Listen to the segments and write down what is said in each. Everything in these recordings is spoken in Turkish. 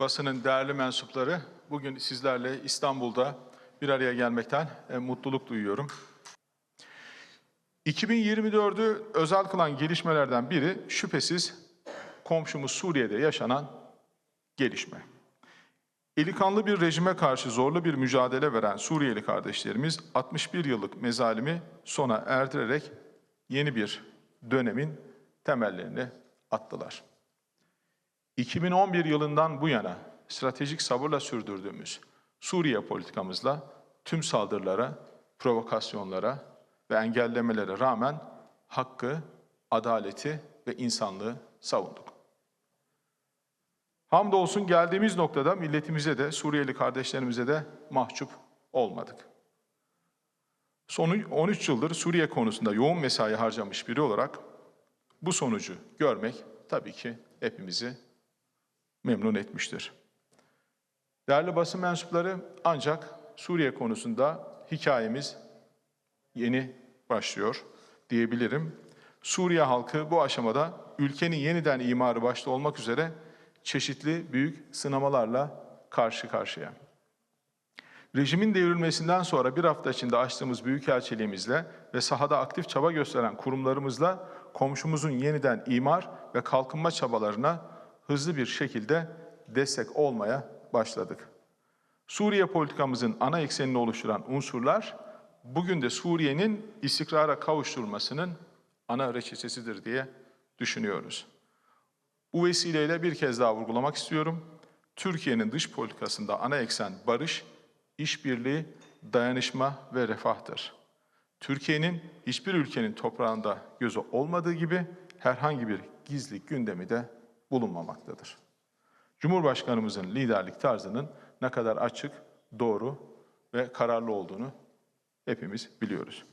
basının değerli mensupları, bugün sizlerle İstanbul'da bir araya gelmekten e, mutluluk duyuyorum. 2024'ü özel kılan gelişmelerden biri şüphesiz komşumuz Suriye'de yaşanan gelişme. Eli bir rejime karşı zorlu bir mücadele veren Suriyeli kardeşlerimiz 61 yıllık mezalimi sona erdirerek yeni bir dönemin temellerini attılar. 2011 yılından bu yana stratejik sabırla sürdürdüğümüz Suriye politikamızla tüm saldırılara, provokasyonlara ve engellemelere rağmen hakkı, adaleti ve insanlığı savunduk. Hamdolsun geldiğimiz noktada milletimize de Suriyeli kardeşlerimize de mahcup olmadık. Son 13 yıldır Suriye konusunda yoğun mesai harcamış biri olarak bu sonucu görmek tabii ki hepimizi memnun etmiştir. Değerli basın mensupları ancak Suriye konusunda hikayemiz yeni başlıyor diyebilirim. Suriye halkı bu aşamada ülkenin yeniden imarı başta olmak üzere çeşitli büyük sınamalarla karşı karşıya. Rejimin devrilmesinden sonra bir hafta içinde açtığımız büyükelçiliğimizle ve sahada aktif çaba gösteren kurumlarımızla komşumuzun yeniden imar ve kalkınma çabalarına hızlı bir şekilde destek olmaya başladık. Suriye politikamızın ana eksenini oluşturan unsurlar bugün de Suriye'nin istikrara kavuşturulmasının ana reçetesidir diye düşünüyoruz. Bu vesileyle bir kez daha vurgulamak istiyorum. Türkiye'nin dış politikasında ana eksen barış, işbirliği, dayanışma ve refahtır. Türkiye'nin hiçbir ülkenin toprağında gözü olmadığı gibi herhangi bir gizli gündemi de bulunmamaktadır. Cumhurbaşkanımızın liderlik tarzının ne kadar açık, doğru ve kararlı olduğunu hepimiz biliyoruz.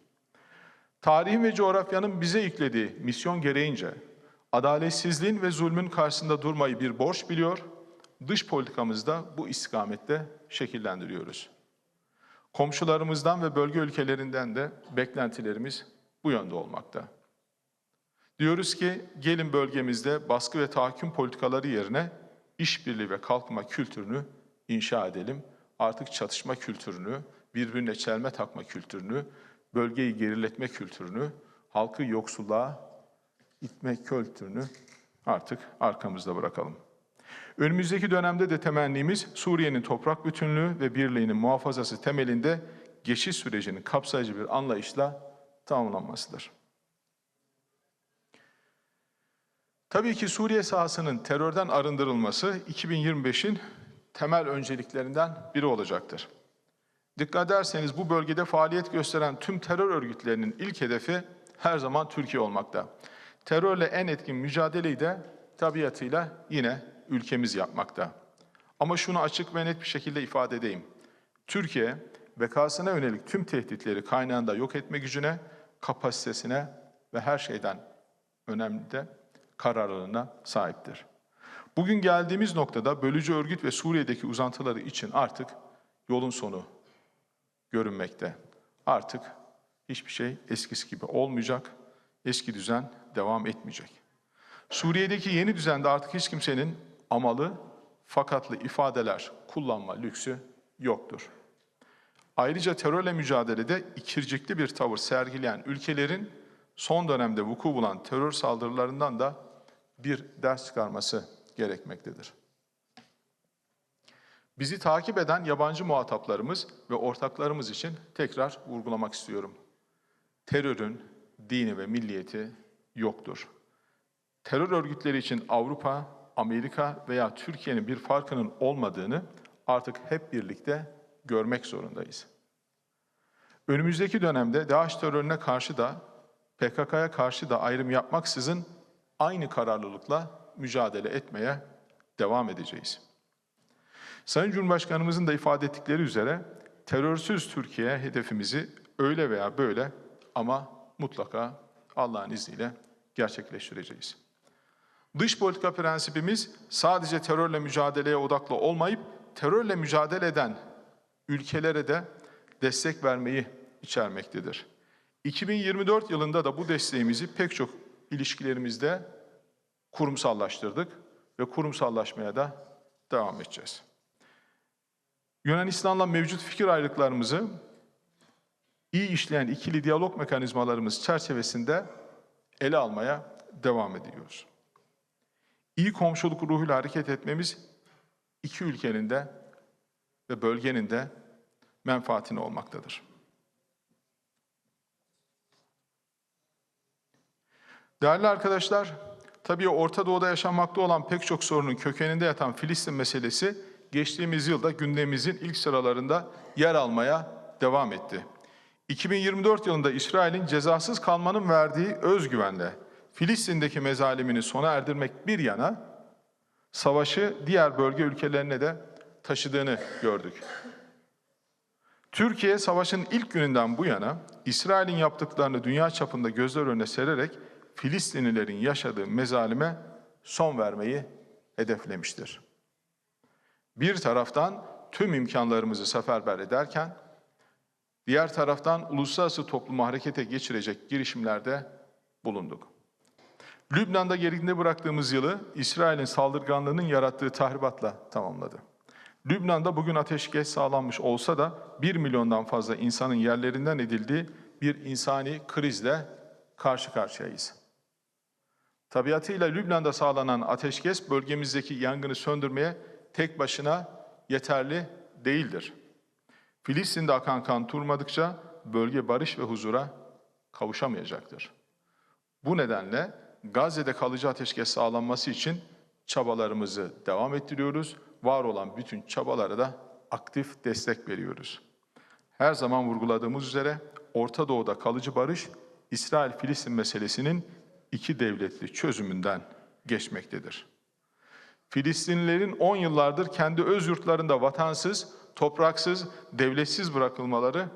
Tarihin ve coğrafyanın bize yüklediği misyon gereğince adaletsizliğin ve zulmün karşısında durmayı bir borç biliyor, dış politikamızda bu istikamette şekillendiriyoruz. Komşularımızdan ve bölge ülkelerinden de beklentilerimiz bu yönde olmakta. Diyoruz ki gelin bölgemizde baskı ve tahakküm politikaları yerine işbirliği ve kalkınma kültürünü inşa edelim. Artık çatışma kültürünü, birbirine çelme takma kültürünü, bölgeyi geriletme kültürünü, halkı yoksulluğa itme kültürünü artık arkamızda bırakalım. Önümüzdeki dönemde de temennimiz Suriye'nin toprak bütünlüğü ve birliğinin muhafazası temelinde geçiş sürecinin kapsayıcı bir anlayışla tamamlanmasıdır. Tabii ki Suriye sahasının terörden arındırılması 2025'in temel önceliklerinden biri olacaktır. Dikkat ederseniz bu bölgede faaliyet gösteren tüm terör örgütlerinin ilk hedefi her zaman Türkiye olmakta. Terörle en etkin mücadeleyi de tabiatıyla yine ülkemiz yapmakta. Ama şunu açık ve net bir şekilde ifade edeyim. Türkiye bekasına yönelik tüm tehditleri kaynağında yok etme gücüne, kapasitesine ve her şeyden önemli de kararlılığına sahiptir. Bugün geldiğimiz noktada bölücü örgüt ve Suriye'deki uzantıları için artık yolun sonu görünmekte. Artık hiçbir şey eskisi gibi olmayacak. Eski düzen devam etmeyecek. Suriye'deki yeni düzende artık hiç kimsenin amalı, fakatlı ifadeler kullanma lüksü yoktur. Ayrıca terörle mücadelede ikircikli bir tavır sergileyen ülkelerin son dönemde vuku bulan terör saldırılarından da bir ders çıkarması gerekmektedir. Bizi takip eden yabancı muhataplarımız ve ortaklarımız için tekrar vurgulamak istiyorum. Terörün dini ve milliyeti yoktur. Terör örgütleri için Avrupa, Amerika veya Türkiye'nin bir farkının olmadığını artık hep birlikte görmek zorundayız. Önümüzdeki dönemde DAEŞ terörüne karşı da PKK'ya karşı da ayrım yapmaksızın aynı kararlılıkla mücadele etmeye devam edeceğiz. Sayın Cumhurbaşkanımızın da ifade ettikleri üzere terörsüz Türkiye hedefimizi öyle veya böyle ama mutlaka Allah'ın izniyle gerçekleştireceğiz. Dış politika prensibimiz sadece terörle mücadeleye odaklı olmayıp terörle mücadele eden ülkelere de destek vermeyi içermektedir. 2024 yılında da bu desteğimizi pek çok ilişkilerimizde kurumsallaştırdık ve kurumsallaşmaya da devam edeceğiz. Yunanistan'la mevcut fikir ayrılıklarımızı iyi işleyen ikili diyalog mekanizmalarımız çerçevesinde ele almaya devam ediyoruz. İyi komşuluk ruhuyla hareket etmemiz iki ülkenin de ve bölgenin de menfaatine olmaktadır. Değerli arkadaşlar, tabii Orta Doğu'da yaşanmakta olan pek çok sorunun kökeninde yatan Filistin meselesi geçtiğimiz yılda gündemimizin ilk sıralarında yer almaya devam etti. 2024 yılında İsrail'in cezasız kalmanın verdiği özgüvenle Filistin'deki mezalimini sona erdirmek bir yana savaşı diğer bölge ülkelerine de taşıdığını gördük. Türkiye savaşın ilk gününden bu yana İsrail'in yaptıklarını dünya çapında gözler önüne sererek Filistinlilerin yaşadığı mezalime son vermeyi hedeflemiştir. Bir taraftan tüm imkanlarımızı seferber ederken diğer taraftan uluslararası toplumu harekete geçirecek girişimlerde bulunduk. Lübnan'da geride bıraktığımız yılı İsrail'in saldırganlığının yarattığı tahribatla tamamladı. Lübnan'da bugün ateşkes sağlanmış olsa da 1 milyondan fazla insanın yerlerinden edildiği bir insani krizle karşı karşıyayız. Tabiatıyla Lübnan'da sağlanan ateşkes bölgemizdeki yangını söndürmeye tek başına yeterli değildir. Filistin'de akan kan durmadıkça bölge barış ve huzura kavuşamayacaktır. Bu nedenle Gazze'de kalıcı ateşkes sağlanması için çabalarımızı devam ettiriyoruz. Var olan bütün çabalara da aktif destek veriyoruz. Her zaman vurguladığımız üzere Orta Doğu'da kalıcı barış İsrail-Filistin meselesinin iki devletli çözümünden geçmektedir. Filistinlilerin 10 yıllardır kendi öz yurtlarında vatansız, topraksız, devletsiz bırakılmaları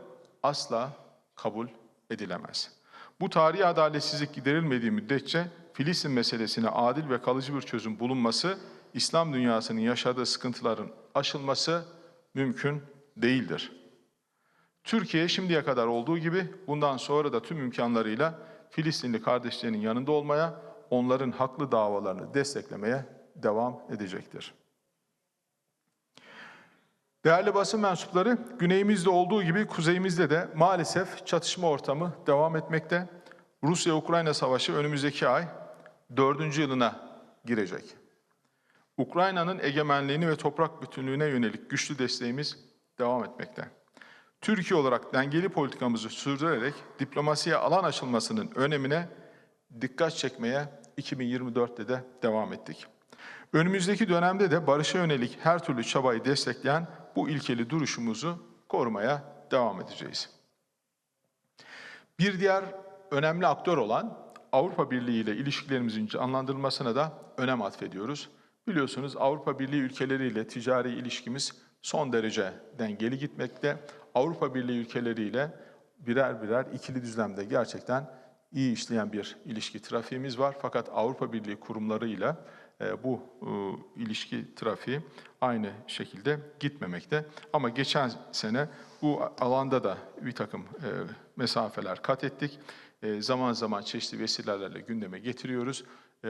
asla kabul edilemez. Bu tarihi adaletsizlik giderilmediği müddetçe Filistin meselesine adil ve kalıcı bir çözüm bulunması, İslam dünyasının yaşadığı sıkıntıların aşılması mümkün değildir. Türkiye şimdiye kadar olduğu gibi bundan sonra da tüm imkanlarıyla Filistinli kardeşlerinin yanında olmaya, onların haklı davalarını desteklemeye devam edecektir. Değerli basın mensupları, güneyimizde olduğu gibi kuzeyimizde de maalesef çatışma ortamı devam etmekte. Rusya-Ukrayna savaşı önümüzdeki ay dördüncü yılına girecek. Ukrayna'nın egemenliğini ve toprak bütünlüğüne yönelik güçlü desteğimiz devam etmekte. Türkiye olarak dengeli politikamızı sürdürerek diplomasiye alan açılmasının önemine dikkat çekmeye 2024'te de devam ettik. Önümüzdeki dönemde de barışa yönelik her türlü çabayı destekleyen bu ilkeli duruşumuzu korumaya devam edeceğiz. Bir diğer önemli aktör olan Avrupa Birliği ile ilişkilerimizin canlandırılmasına da önem atfediyoruz. Biliyorsunuz Avrupa Birliği ülkeleriyle ticari ilişkimiz son derece dengeli gitmekte. Avrupa Birliği ülkeleriyle birer birer ikili düzlemde gerçekten iyi işleyen bir ilişki trafiğimiz var. Fakat Avrupa Birliği kurumlarıyla e, bu e, ilişki trafiği aynı şekilde gitmemekte. Ama geçen sene bu alanda da bir takım e, mesafeler kat ettik. Zaman zaman çeşitli vesilelerle gündeme getiriyoruz.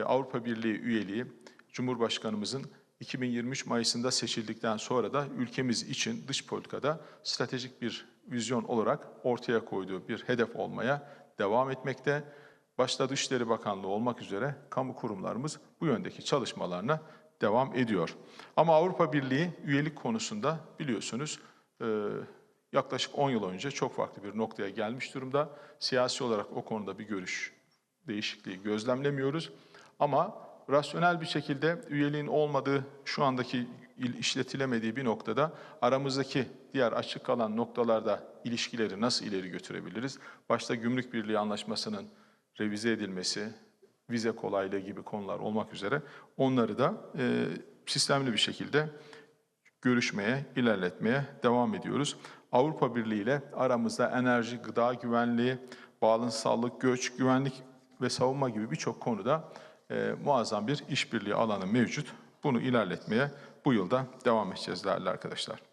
Avrupa Birliği üyeliği Cumhurbaşkanımızın 2023 Mayıs'ında seçildikten sonra da ülkemiz için dış politikada stratejik bir vizyon olarak ortaya koyduğu bir hedef olmaya devam etmekte. Başta Dışişleri Bakanlığı olmak üzere kamu kurumlarımız bu yöndeki çalışmalarına devam ediyor. Ama Avrupa Birliği üyelik konusunda biliyorsunuz yaklaşık 10 yıl önce çok farklı bir noktaya gelmiş durumda. Siyasi olarak o konuda bir görüş değişikliği gözlemlemiyoruz. Ama rasyonel bir şekilde üyeliğin olmadığı, şu andaki işletilemediği bir noktada aramızdaki diğer açık kalan noktalarda ilişkileri nasıl ileri götürebiliriz? Başta Gümrük Birliği Anlaşması'nın revize edilmesi, vize kolaylığı gibi konular olmak üzere onları da e, sistemli bir şekilde görüşmeye, ilerletmeye devam ediyoruz. Avrupa Birliği ile aramızda enerji, gıda güvenliği, bağlantısallık, göç, güvenlik ve savunma gibi birçok konuda e, muazzam bir işbirliği alanı mevcut. Bunu ilerletmeye bu yılda devam edeceğiz değerli arkadaşlar.